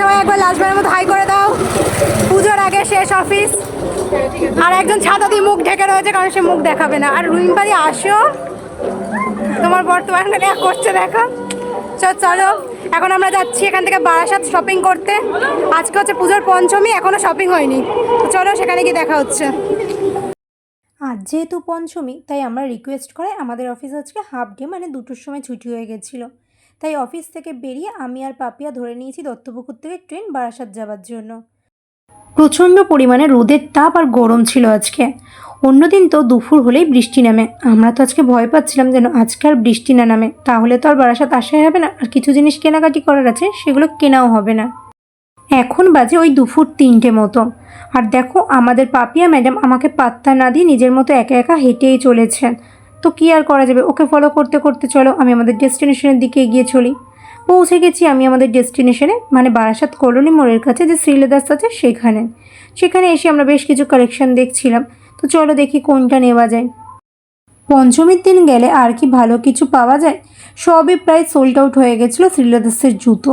সবাই একবার লাস্টবারের মতো হাই করে দাও। পুজোর আগে শেষ অফিস আর একজন ছাতা দিয়ে মুখ ঢেকে রয়েছে, কারণ সে মুখ দেখাবে না। আর রুইমপাড়ি আসো। তোমার বর্তমান এক করছে দেখো। চল চলো। এখন আমরা যাচ্ছি এখান থেকে বারাসাত শপিং করতে। আজকে হচ্ছে পুজোর পঞ্চমী, এখনও শপিং হয়নি। চলো, সেখানে গিয়ে দেখা হচ্ছে। আজ যেহেতু পঞ্চমী, তাই আমরা রিকোয়েস্ট করে আমাদের অফিস আজকে হাফ ডে মানে দুটোর সময় ছুটি হয়ে গেছিল। তাই অফিস থেকে বেরিয়ে আমি আর পাপিয়া ধরে নিয়েছি দত্তপুকুর থেকে ট্রেন বারাসাত যাওয়ার জন্য। প্রচণ্ড পরিমাণে রোদের তাপ আর গরম ছিল আজকে। অন্যদিন তো দুপুর হলেই বৃষ্টি নামে। আমরা তো আজকে ভয় পাচ্ছিলাম যেন আজকে আর বৃষ্টি না নামে। তাহলে তো আর বারাসাত আসাই হবে না, আর কিছু জিনিস কেনাকাটি করার আছে, সেগুলো কেনাও হবে না। এখন বাজে ওই দুপুর তিনটে মতো। আর দেখো, আমাদের পাপিয়া ম্যাডাম আমাকে পাত্তা না দিয়ে নিজের মতো একা একা হেঁটেই চলেছেন। তো কী আর করা যাবে? ওকে ফলো করতে করতে চলো, আমি আমাদের ডেস্টিনেশনের দিকে এগিয়ে চলি। পৌঁছে গেছি আমি আমাদের ডেস্টিনেশনে মানে বারাসাত কলোনি মোড়ের কাছে যে শ্রীলেদার্স আছে সেখানে। সেখানে এসে আমরা বেশ কিছু কালেকশন দেখছিলাম। তো চলো দেখি কোনটা নেওয়া যায়। পঞ্চমীর দিন গেলে আর কি ভালো কিছু পাওয়া যায়? সবই প্রায় সোল্ড আউট হয়ে গেছিল শ্রীলেদার্সের জুতো।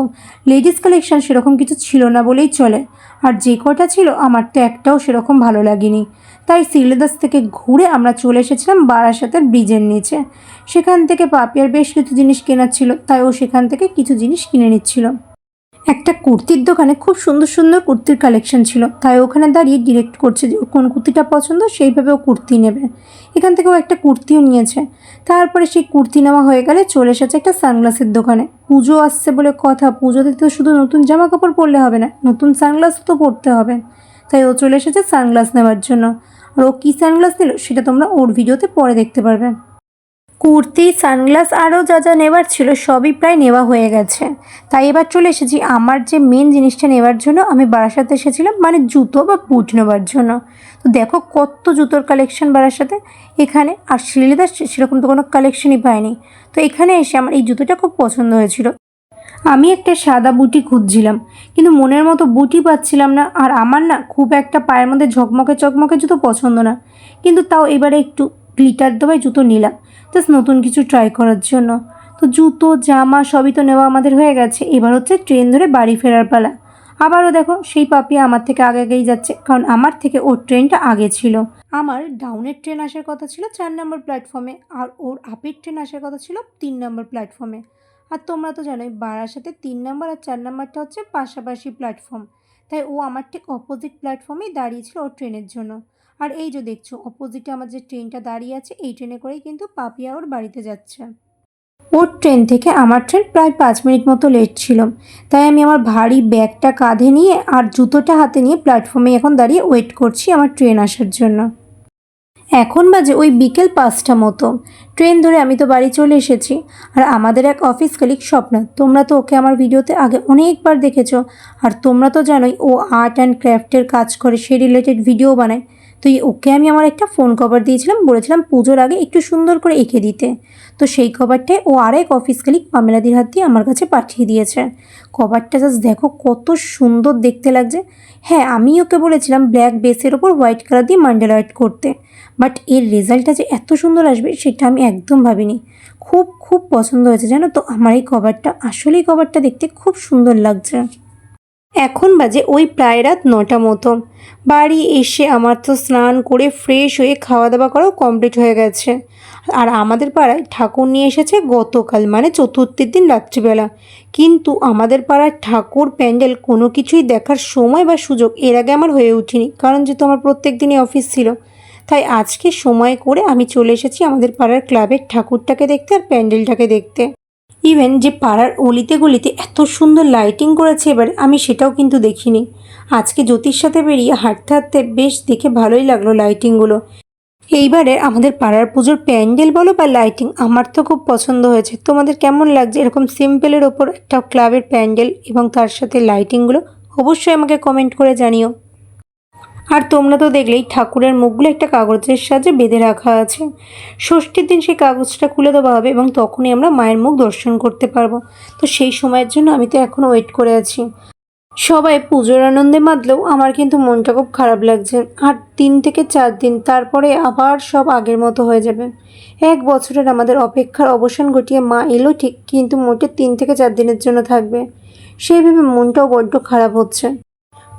লেডিস কালেকশন সেরকম কিছু ছিল না বলেই চলে। আর যে কটা ছিল, আমার তো একটাও সেরকম ভালো লাগেনি। তাই সিলেদাস থেকে ঘুরে আমরা চলে এসেছিলাম বারাসাতের ব্রিজের নিচে। সেখান থেকে পাপিয়ার বেশ কিছু জিনিস কেনার ছিল, তাই ও সেখান থেকে কিছু জিনিস কিনে নিচ্ছিল। একটা কুর্তির দোকানে খুব সুন্দর সুন্দর কুর্তির কালেকশন ছিল। তাই ওখানে দাঁড়িয়ে ডিরেক্ট করছে যে কোন কুর্তিটা পছন্দ, সেইভাবে ও কুর্তি নেবে। এখান থেকে ও একটা কুর্তিও নিয়েছে। তারপরে সেই কুর্তি নেওয়া হয়ে গেলে চলে এসেছে একটা সানগ্লাসের দোকানে। পুজো আসছে বলে কথা। পুজোতে তো শুধু নতুন জামা কাপড় পরলে হবে না, নতুন সানগ্লাস তো পরতে হবে। তাই ও চলে এসেছে সানগ্লাস নেওয়ার জন্য। আর ও কী সানগ্লাস নিল, সেটা তোমরা ওর ভিডিওতে পরে দেখতে পারবে। কুর্তি, সানগ্লাস আরও যা যা নেওয়ার ছিল সবই প্রায় নেওয়া হয়ে গেছে। তাই এবার চলে এসেছি আমার যে মেন জিনিসটা নেওয়ার জন্য। আমি বারাসাতে এসেছিলাম মানে জুতো বা বুট নেওয়ার জন্য। তো দেখো কত জুতোর কালেকশন বারাসাতে। এখানে, আর শিলিদার সেরকম তো কোনো কালেকশনই পাইনি। তো এখানে এসে আমার এই জুতোটা খুব পছন্দ হয়েছিল। আমি একটা সাদা বুটি খুঁজছিলাম, কিন্তু মনের মতো বুটি পাচ্ছিলাম না। আর আমার না খুব একটা পায়ের মধ্যে ঝকমকে চকমকে জুতো পছন্দ না। কিন্তু তাও এবারে একটু গ্লিটার দেওয়াই জুতো নিলাম। জাস্ট নতুন কিছু ট্রাই করার জন্য। তো জুতো, জামা সবই তো নেওয়া আমাদের হয়ে গেছে। এবার হচ্ছে ট্রেন ধরে বাড়ি ফেরার পালা। আবারও দেখো, সেই পাপিয়া আমার থেকে আগে আগেই যাচ্ছে, কারণ আমার থেকে ওর ট্রেনটা আগে ছিল। আমার ডাউনের ট্রেন আসার কথা ছিল চার নম্বর প্ল্যাটফর্মে আর ওর আপের ট্রেন আসার কথা ছিল তিন নম্বর প্ল্যাটফর্মে আর তোমরা তো জানোই বারাসাতে তিন নম্বর আর চার নম্বরটা হচ্ছে পাশাপাশি প্ল্যাটফর্ম তাই ও আমার ঠিক অপোজিট প্ল্যাটফর্মেই দাঁড়িয়েছিল ওর ট্রেনের জন্য। আর এই যে দেখছ অপোজিটে আমার যে ট্রেনটা দাঁড়িয়ে আছে, এই ট্রেনে করেই কিন্তু পাপিয়া ওর বাড়িতে যাচ্ছে। ওর ট্রেন থেকে আমার ট্রেন প্রায় পাঁচ মিনিট মতো লেট ছিল। তাই আমি আমার ভারী ব্যাগটা কাঁধে নিয়ে আর জুতোটা হাতে নিয়ে প্ল্যাটফর্মে এখন দাঁড়িয়ে ওয়েট করছি আমার ট্রেন আসার জন্য। এখন বাজে ওই বিকেল পাঁচটা মতো। ট্রেন ধরে আমি তো বাড়ি চলে এসেছি। আর আমাদের এক অফিস কালিক স্বপ্না, তোমরা তো ওকে আমার ভিডিওতে আগে অনেকবার দেখেছ। আর তোমরা তো জানোই ও আর্ট অ্যান্ড ক্রাফটের কাজ করে সে রিলেটেড ভিডিও বানায়। তো এই ওকে আমি আমার একটা ফোন কভার দিয়েছিলাম, বলেছিলাম পুজোর আগে একটু সুন্দর করে এঁকে দিতে। তো সেই কভারটাই ও আরেক অফিস কালিক পামেলাদির হাত দিয়ে আমার কাছে পাঠিয়ে দিয়েছে। কভারটা জাস্ট দেখো কত সুন্দর দেখতে লাগছে। হ্যাঁ আমি ওকে বলেছিলাম ব্ল্যাক বেসের ওপর হোয়াইট কালার দিয়ে মান্ডেল হোয়াইট করতে। বাট এর রেজাল্টটা যে এত সুন্দর আসবে সেটা আমি একদম ভাবিনি। খুব খুব পছন্দ হয়েছে জানো তো? আমার এই কভারটা আসলেই কভারটা দেখতে খুব সুন্দর লাগছে। এখন বাজে ওই প্রায় রাত নটা মতো। বাড়ি এসে আমার তো স্নান করে ফ্রেশ হয়ে খাওয়া দাওয়া করাও কমপ্লিট হয়ে গেছে। আর আমাদের পাড়ায় ঠাকুর নিয়ে এসেছে গতকাল মানে চতুর্থীর দিন রাত্রিবেলা। কিন্তু আমাদের পাড়ার ঠাকুর প্যান্ডেল কোনো কিছুই দেখার সময় বা সুযোগ এর আগে আমার হয়ে ওঠেনি কারণ যেহেতু আমার প্রত্যেক দিনই অফিস ছিল। তাই আজকে সময় করে আমি চলে এসেছি আমাদের পাড়ার ক্লাবের ঠাকুরটাকে দেখতে আর প্যান্ডেলটাকে দেখতে। ইভেন যে পাড়ার অলিতে গলিতে এত সুন্দর লাইটিং করেছে এবার, আমি সেটাও কিন্তু দেখিনি। আজকে জ্যোতির সাথে বেরিয়ে হাঁটতে হাঁটতে বেশ দেখে ভালোই লাগল লাইটিংগুলো এইবারে আমাদের পাড়ার পুজোর প্যান্ডেল বলো বা লাইটিং আমার তো খুব পছন্দ হয়েছে। তোমাদের কেমন লাগছে? এরকম সিম্পলের ওপর একটা ক্লাবের প্যান্ডেল এবং তার সাথে লাইটিংগুলো অবশ্যই আমাকে কমেন্ট করে জানিও। আর তোমরা তো দেখলেই ঠাকুরের মুখগুলো একটা কাগজের সাহায্যে বেঁধে রাখা আছে। ষষ্ঠীর দিন সেই কাগজটা খুলে দেওয়া হবে এবং তখনই আমরা মায়ের মুখ দর্শন করতে পারব। তো সেই সময়ের জন্য আমি তো এখনও ওয়েট করে আছি। সবাই পুজোর আনন্দে মাতলেও আমার কিন্তু মনটা খুব খারাপ লাগছে। আর তিন থেকে চার দিন তারপরে আবার সব আগের মতো হয়ে যাবে। এক বছরের আমাদের অপেক্ষার অবসান ঘটিয়ে মা এলো ঠিক কিন্তু মোটে তিন থেকে চার দিনের জন্য থাকবে। সেই ভেবে মনটাও বড্ড খারাপ হচ্ছে।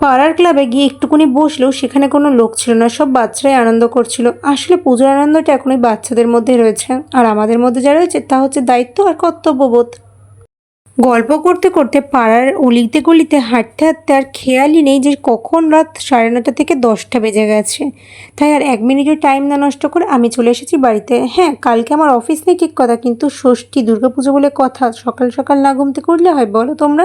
পাড়ার ক্লাবে গিয়ে একটুকুনি বসলেও সেখানে কোনো লোক ছিল না, সব বাচ্চারাই আনন্দ করছিল। আসলে পুজোর আনন্দটা এখন ওই বাচ্চাদের মধ্যে রয়েছে। আর আমাদের মধ্যে যা রয়েছে তা হচ্ছে দায়িত্ব আর কর্তব্যবোধ। গল্প করতে করতে পাড়ার অলিতে গলিতে হাঁটতে হাঁটতে আর খেয়ালই নেই যে কখন রাত সাড়ে নটা থেকে দশটা বেজে গেছে। তাই আর এক মিনিটের টাইম না নষ্ট করে আমি চলে এসেছি বাড়িতে। হ্যাঁ কালকে আমার অফিস নেই ঠিক কথা, কিন্তু ষষ্ঠী দুর্গাপুজো বলে কথা, সকাল সকাল না ঘুমতে করলে হয় বলো তোমরা?